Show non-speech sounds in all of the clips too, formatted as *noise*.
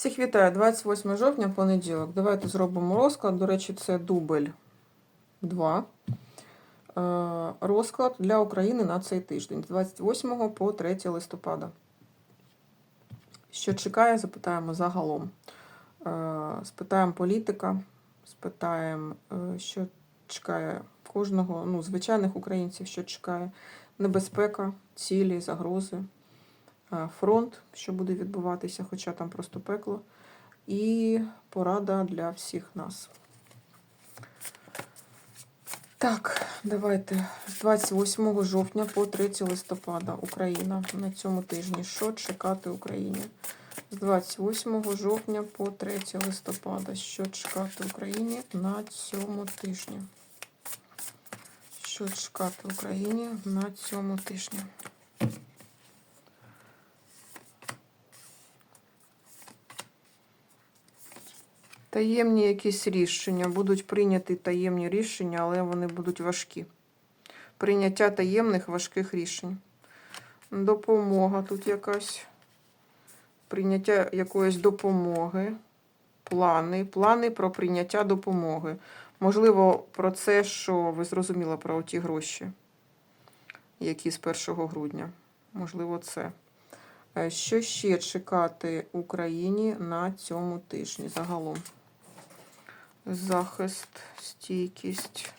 Всіх вітаю, 28 жовтня, понеділок. Давайте зробимо розклад. До речі, це дубль 2. Е, Розклад для України на цей тиждень з 28 по 3 листопада. Що чекає, запитаємо загалом. Е, Спитаємо політика, спитаємо, е, що чекає кожного, ну, звичайних українців, що чекає небезпека, цілі, загрози фронт, що буде відбуватися, хоча там просто пекло, і порада для всіх нас. Так, давайте з 28 жовтня по 3 листопада Україна на цьому тижні. Що чекати Україні? З 28 жовтня по 3 листопада. Що чекати Україні на цьому тижні? Що чекати Україні на цьому тижні? Таємні якісь рішення. Будуть прийняті таємні рішення, але вони будуть важкі. Прийняття таємних важких рішень. Допомога тут якась. Прийняття якоїсь допомоги. Плани. Плани про прийняття допомоги. Можливо, про це, що ви зрозуміли про ті гроші, які з 1 грудня. Можливо, це. Е, Що ще чекати Україні на цьому тижні загалом? Захист, стійкість,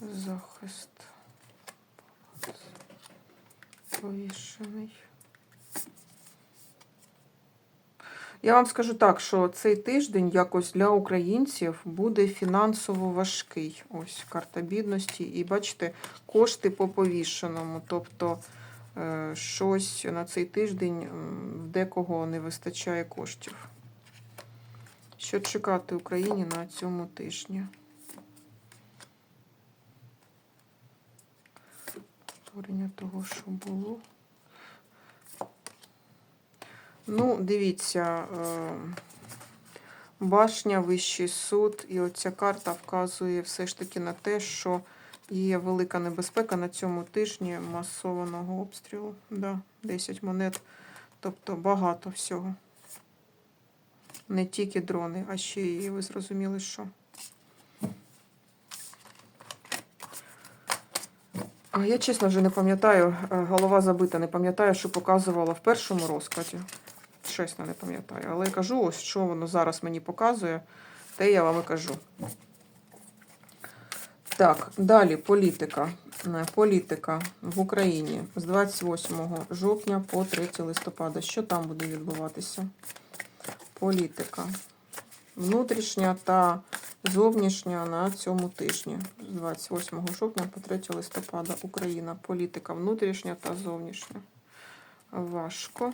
захист, повішений. Я вам скажу так, що цей тиждень якось для українців буде фінансово важкий. Ось карта бідності. І бачите, кошти по повішеному. Тобто е, щось на цей тиждень в декого не вистачає коштів. Що чекати Україні на цьому тижні? Повторення того, що було. Ну, дивіться, е, башня, вищий суд, і оця карта вказує все ж таки на те, що є велика небезпека на цьому тижні масованого обстрілу. Да, 10 монет, тобто багато всього. Не тільки дрони, а ще і ви зрозуміли, що. Я чесно вже не пам'ятаю, е, голова забита, не пам'ятаю, що показувала в першому розкладі. Чесно, не пам'ятаю. Але я кажу, ось що воно зараз мені показує, те я вам і кажу. Так, далі політика. Е, Політика в Україні з 28 жовтня по 3 листопада. Що там буде відбуватися? Політика. Внутрішня та зовнішня на цьому тижні. З 28 жовтня по 3 листопада. Україна. Політика внутрішня та зовнішня. Важко.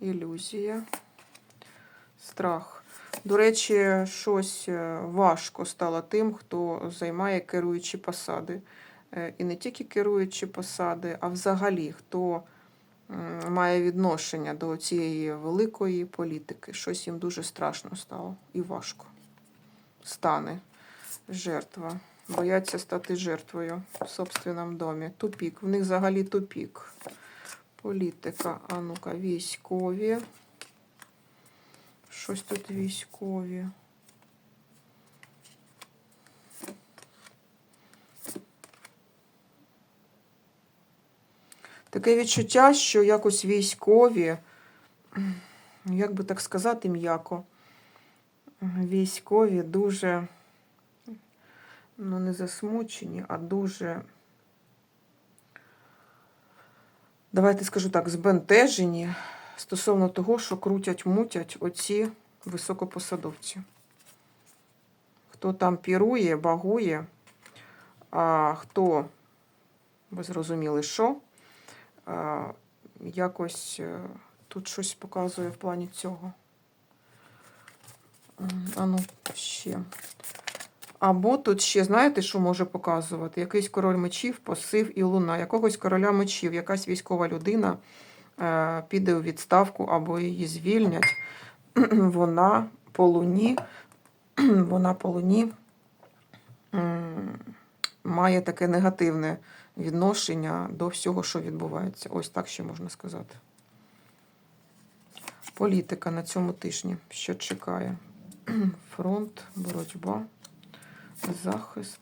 Ілюзія. Страх. До речі, щось е, важко стало тим, хто займає керуючі посади. Е, І не тільки керуючі посади, а взагалі, хто має відношення до цієї великої політики. Щось їм дуже страшно стало і важко. Стане жертва. Бояться стати жертвою в собственному домі. Тупік. В них взагалі тупік. Політика. А ну-ка, військові. Щось тут військові. Таке відчуття, що якось військові, як би так сказати, м'яко, військові дуже, ну, не засмучені, а дуже, давайте скажу так, збентежені стосовно того, що крутять-мутять оці високопосадовці. Хто там пірує, багує, а хто, ви зрозуміли, що, якось е, тут щось показує в плані цього. А ну, ще. Або тут ще, знаєте, що може показувати? Якийсь король мечів, посив і луна. Якогось короля мечів, якась військова людина е, піде у відставку або її звільнять. *clears throat* Вона по луні, *clears throat* вона по луні має таке негативне відношення до всього, що відбувається. Ось так ще можна сказати. Політика на цьому тижні. Що чекає? *clears throat* Фронт, боротьба, захист.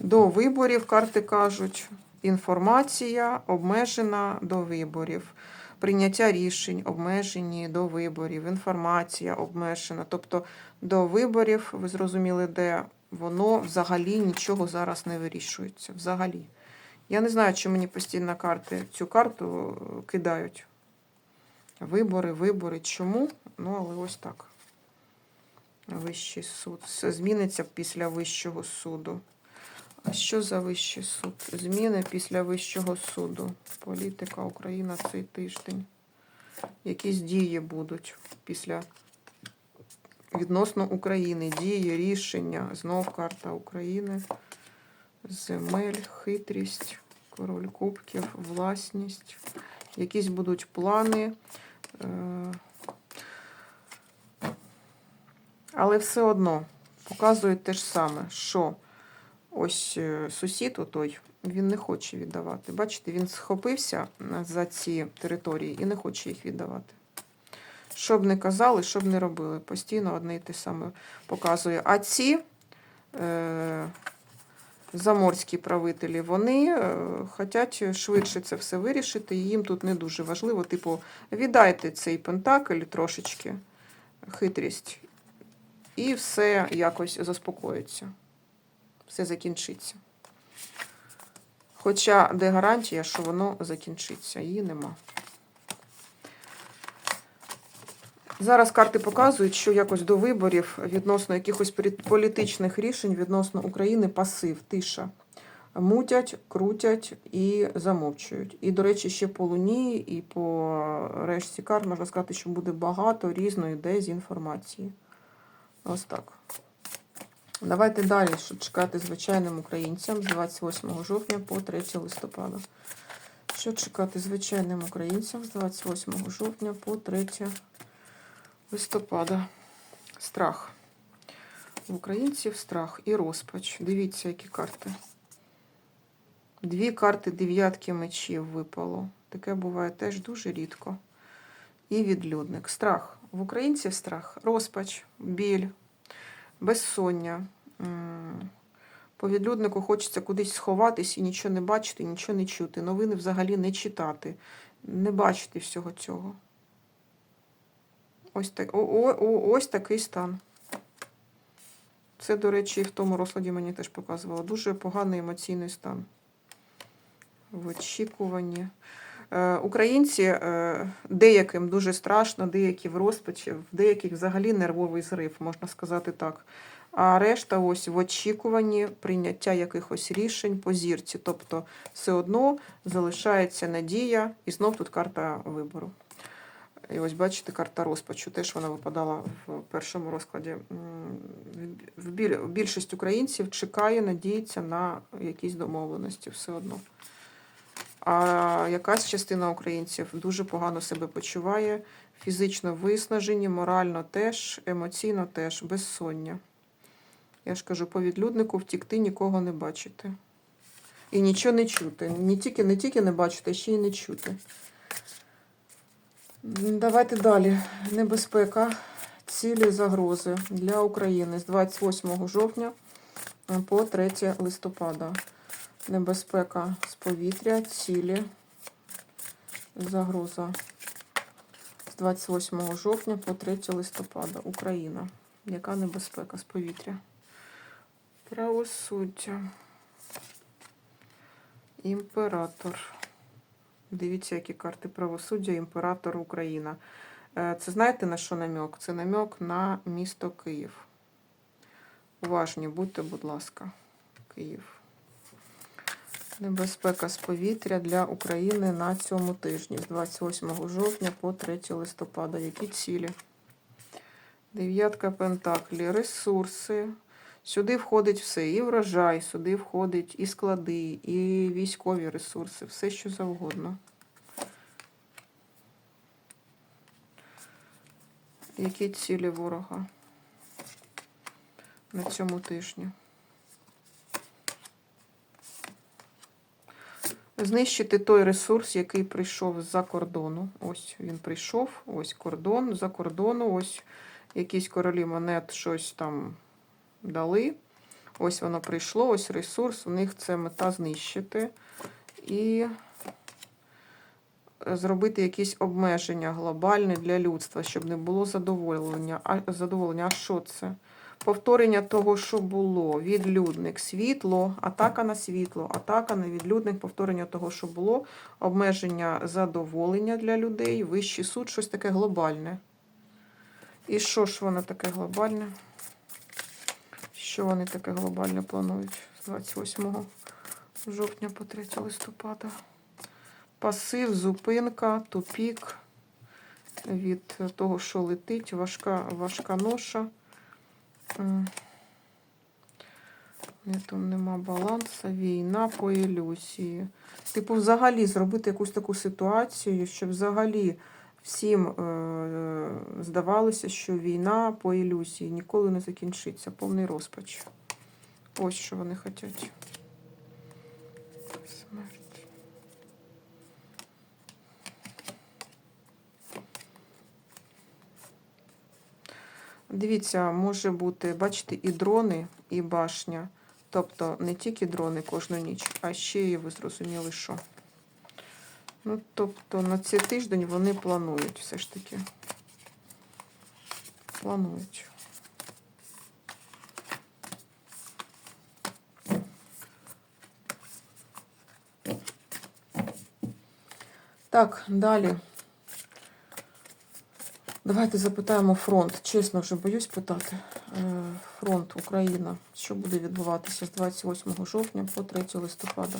До виборів карти кажуть. Інформація обмежена до виборів. Прийняття рішень обмежені до виборів. Інформація обмежена. Тобто до виборів, ви зрозуміли, де воно взагалі нічого зараз не вирішується. Взагалі. Я не знаю, чи мені постійно карти цю карту е, кидають. Вибори, вибори. Чому? Ну, але ось так. Вищий суд. Все зміниться після Вищого суду. А що за Вищий суд? Зміни після Вищого суду. Політика Україна цей тиждень. Якісь дії будуть після відносно України. Дії, рішення. Знов карта України. Земель, хитрість, король кубків, власність. Якісь будуть плани. Е, Але все одно показує те ж саме, що ось е, сусід отой, він не хоче віддавати. Бачите, він схопився за ці території і не хоче їх віддавати. Що б не казали, що б не робили, постійно одне і те саме показує. А ці е, заморські правителі, вони е, хочуть швидше це все вирішити, і їм тут не дуже важливо. Типу, віддайте цей пентакль трошечки, хитрість, і все якось заспокоїться. Все закінчиться. Хоча де гарантія, що воно закінчиться, її нема. Зараз карти показують, що якось до виборів відносно якихось політичних рішень відносно України пасив, тиша. Мутять, крутять і замовчують. І, до речі, ще по Луні і по решті карт можна сказати, що буде багато різної дезінформації. Ось так. Давайте далі, що чекати звичайним українцям з 28 жовтня по 3 листопада. Що чекати звичайним українцям з 28 жовтня по 3 листопада? Страх. В українців страх і розпач. Дивіться, які карти. Дві карти дев'ятки мечів випало. Таке буває теж дуже рідко. І відлюдник. Страх. В українців страх, розпач, біль, безсоння. По відлюднику хочеться кудись сховатись і нічого не бачити, нічого не чути. Новини взагалі не читати, не бачити всього цього. Ось, так, о, о, о, ось такий стан. Це, до речі, і в тому розкладі мені теж показувало. Дуже поганий емоційний стан. В очікуванні. Е, Українці е, деяким дуже страшно, деякі в розпачі, в деяких взагалі нервовий зрив, можна сказати так. А решта ось в очікуванні прийняття якихось рішень по зірці. Тобто все одно залишається надія, і знов тут карта вибору. І ось бачите, карта розпачу. Теж вона випадала в першому розкладі. Більшість українців чекає, надіється на якісь домовленості все одно. А якась частина українців дуже погано себе почуває, фізично виснажені, морально теж, емоційно теж, безсоння. Я ж кажу, по відлюднику втікти нікого не бачити. І нічого не чути. Не тільки, не тільки не бачити, ще й не чути. Давайте далі. Небезпека, цілі загрози для України з 28 жовтня по 3 листопада. Небезпека з повітря, цілі, загроза з 28 жовтня по 3 листопада. Україна. Яка небезпека з повітря? Правосуддя. Імператор. Дивіться, які карти правосуддя, імператор Україна. Е, Це знаєте на що намек? Це намек на місто Київ. Уважні, будьте, будь ласка, Київ. Небезпека з повітря для України на цьому тижні з 28 жовтня по 3 листопада. Які цілі? Дев'ятка пентаклі, ресурси. Сюди входить все. І врожай, сюди входить і склади, і військові ресурси, все що завгодно. Які цілі ворога на цьому тижні? Знищити той ресурс, який прийшов з-за кордону. Ось він прийшов, ось кордон, за кордону, ось якісь королі монет щось там дали. Ось воно прийшло, ось ресурс. У них це мета знищити. І зробити якісь обмеження глобальні для людства, щоб не було задоволення. А задоволення, а що це? Повторення того, що було. Відлюдник, світло, атака на світло, атака на відлюдник, повторення того, що було, обмеження задоволення для людей, вищий суд, щось таке глобальне. І що ж воно таке глобальне? Що вони таке глобальне планують з 28 жовтня по 3 листопада? Пасив, зупинка, тупік від того, що летить, важка, важка ноша. Там нема балансу, війна по ілюзії. Типу, взагалі зробити якусь таку ситуацію, щоб взагалі всім е- здавалося, що війна по ілюзії ніколи не закінчиться. Повний розпач. Ось що вони хочуть. Дивіться, може бути, бачите, і дрони, і башня. Тобто не тільки дрони кожну ніч, а ще і ви зрозуміли, що. Ну, тобто на цей тиждень вони планують все ж таки. Планують. Так, далі. Давайте запитаємо фронт. Чесно, вже боюсь питати. Е, Фронт Україна. Що буде відбуватися з 28 жовтня по 3 листопада?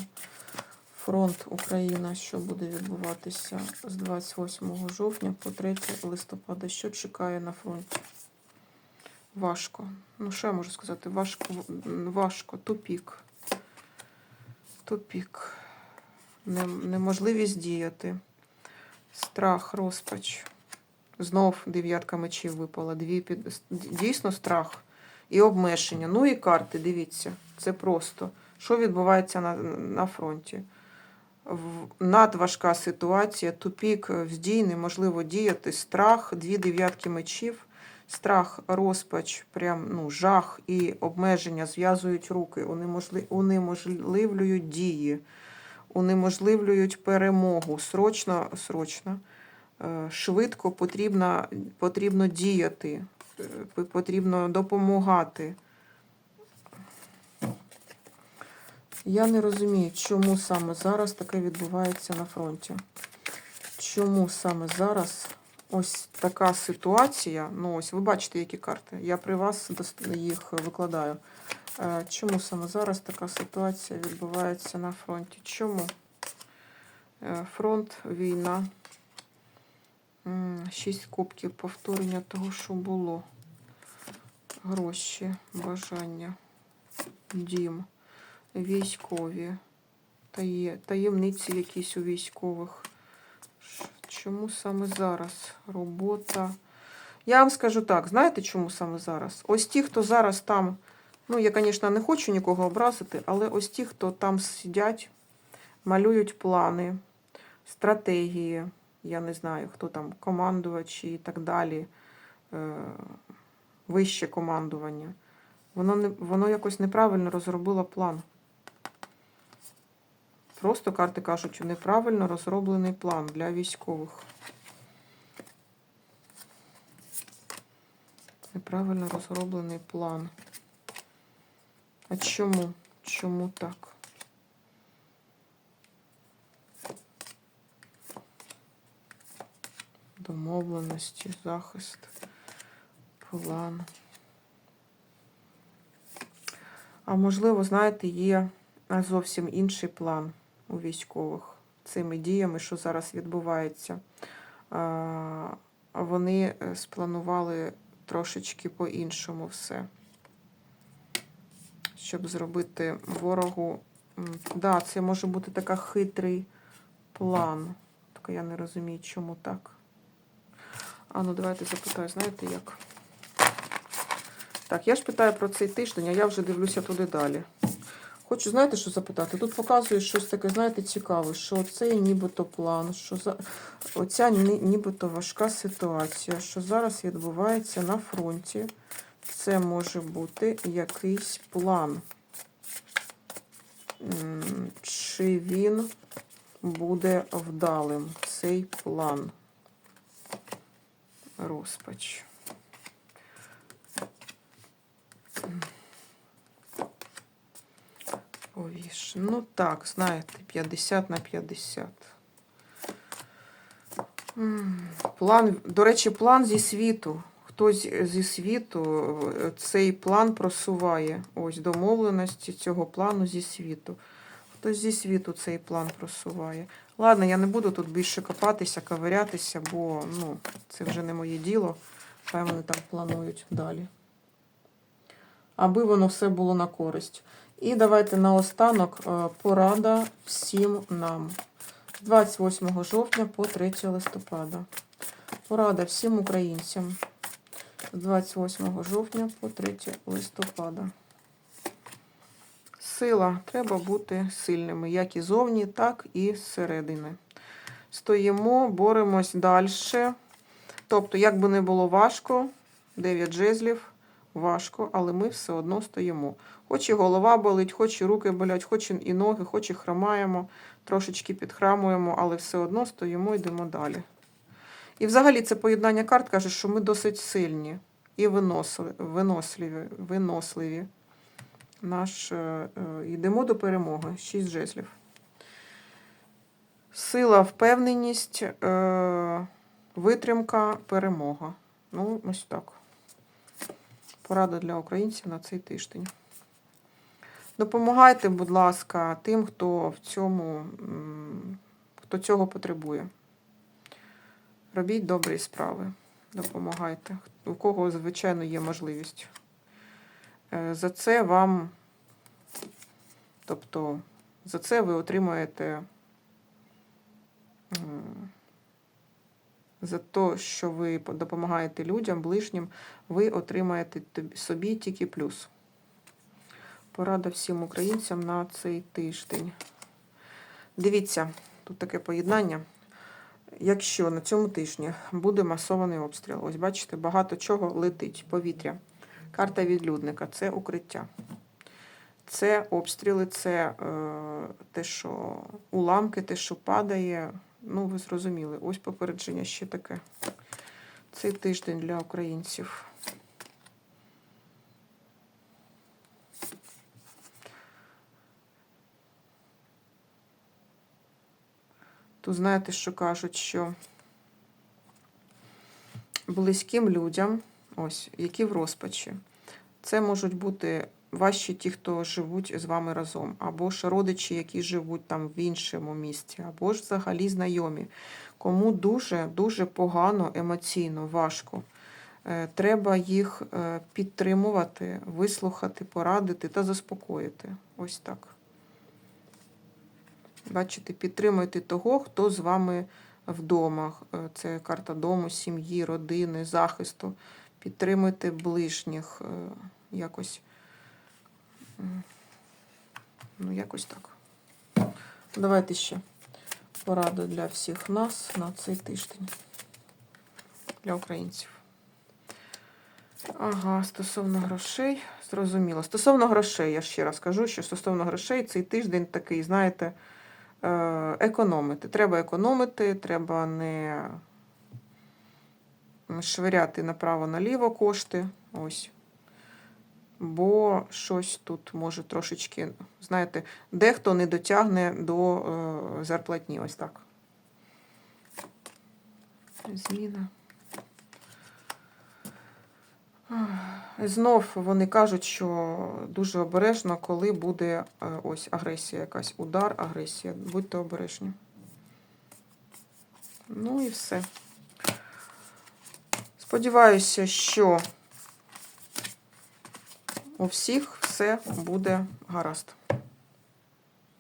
Фронт Україна. Що буде відбуватися з 28 жовтня по 3 листопада? Що чекає на фронті? Важко. Ну, що я можу сказати? Важко, важко. Тупік. Тупік. Неможливість діяти. Страх, розпач. Знов дев'ятка мечів випала. Дві під... Дійсно страх і обмеження. Ну і карти, дивіться. Це просто. Що відбувається на, на фронті? Надважка ситуація, тупік, вздій, неможливо діяти, страх, дві дев'ятки мечів, страх, розпач, прям, ну, жах і обмеження зв'язують руки, унеможливлюють дії, унеможливлюють перемогу. Срочно, срочно е, швидко потрібно, потрібно діяти, е, потрібно допомагати. Я не розумію, чому саме зараз таке відбувається на фронті. Чому саме зараз ось така ситуація? Ну, ось ви бачите, які карти. Я при вас їх викладаю. Е, Чому саме зараз така ситуація відбувається на фронті? Чому? Е, Фронт, війна. Шість кубків, повторення того, що було. Гроші, бажання, дім, військові, тає- таємниці якісь у військових. Чому саме зараз? Робота. Я вам скажу так, знаєте, чому саме зараз? Ось ті, хто зараз там, ну я, звісно, не хочу нікого образити, але ось ті, хто там сидять, малюють плани, стратегії, я не знаю, хто там командувачі і так далі, е, вище командування. Воно, не, воно якось неправильно розробило план. Просто карти кажуть, що неправильно розроблений план для військових. Неправильно розроблений план. А чому? Чому так? Домовленості, захист, план. А можливо, знаєте, є зовсім інший план у військових цими діями, що зараз відбувається. Вони е, спланували трошечки по-іншому все. Щоб зробити ворогу. М, Да, це може бути така хитрий план. Тільки я не розумію, чому так. А ну давайте запитаю, знаєте як? Так, я ж питаю про цей тиждень, а я вже дивлюся туди далі. Хочу, знаєте, що запитати? Тут показує щось таке, знаєте, цікаве, що це нібито план, що за оця нібито важка ситуація, що зараз відбувається на фронті. Це може бути якийсь план. Чи він буде вдалим, цей план? Розпач. Повіш. Ну так, знаєте, 50 на 50. План, до речі, план зі світу. Хтось зі світу е, цей план просуває. Ось домовленості цього плану зі світу. Хтось зі світу цей план просуває. Ладно, я не буду тут більше копатися, ковирятися, бо ну, це вже не моє діло. Хай вони так планують далі. Аби воно все було на користь. І давайте наостанок е, порада всім нам. З 28 жовтня по 3 листопада. Порада всім українцям. З 28 жовтня по 3 листопада. Сила. Треба бути сильними, як і зовні, так і зсередини. Стоїмо, боремось далі. Тобто, як би не було важко, 9 жезлів, важко, але ми все одно стоїмо. Хоч і голова болить, хоч і руки болять, хоч і ноги, хоч і хромаємо, трошечки підхрамуємо, але все одно стоїмо, йдемо далі. І взагалі це поєднання карт каже, що ми досить сильні і виносливі. виносливі. Наш, е, е, йдемо до перемоги. Шість жезлів. Сила, впевненість, е, витримка, перемога. Ну, ось так. Порада для українців на цей тиждень. Допомагайте, будь ласка, тим, хто в цьому, хто цього потребує. Робіть добрі справи. Допомагайте. У кого, звичайно, є можливість. Е, За це вам, тобто, за це ви отримаєте м, за те, що ви допомагаєте людям, ближнім, ви отримаєте собі тільки плюс. Порада всім українцям на цей тиждень. Дивіться, тут таке поєднання. Якщо на цьому тижні буде масований обстріл, ось бачите, багато чого летить, повітря. Карта відлюдника це укриття. Це обстріли, це е, те, що уламки, те, що падає. Ну, ви зрозуміли, ось попередження ще таке. Цей тиждень для українців. Тут знаєте, що кажуть, що близьким людям, ось, які в розпачі, це можуть бути ваші ті, хто живуть з вами разом, або ж родичі, які живуть там в іншому місті, або ж взагалі знайомі. Кому дуже-дуже погано, емоційно, важко. Е, Треба їх е, підтримувати, вислухати, порадити та заспокоїти. Ось так. Бачите, підтримуйте того, хто з вами вдома. Е, Це карта дому, сім'ї, родини, захисту. Підтримуйте ближніх е, якось. Ну, якось так. Давайте ще пораду для всіх нас на цей тиждень. Для українців. Ага, стосовно грошей, зрозуміло. Стосовно грошей, я ще раз кажу, що стосовно грошей цей тиждень такий, знаєте, е, економити. Треба економити, треба не швиряти направо-наліво кошти. Ось. Бо щось тут може трошечки, знаєте, дехто не дотягне до е, зарплатні. Ось так. Зміна. Знов вони кажуть, що дуже обережно, коли буде е, ось агресія, якась удар, агресія. Будьте обережні. Ну і все. Сподіваюся, що у всіх все буде гаразд.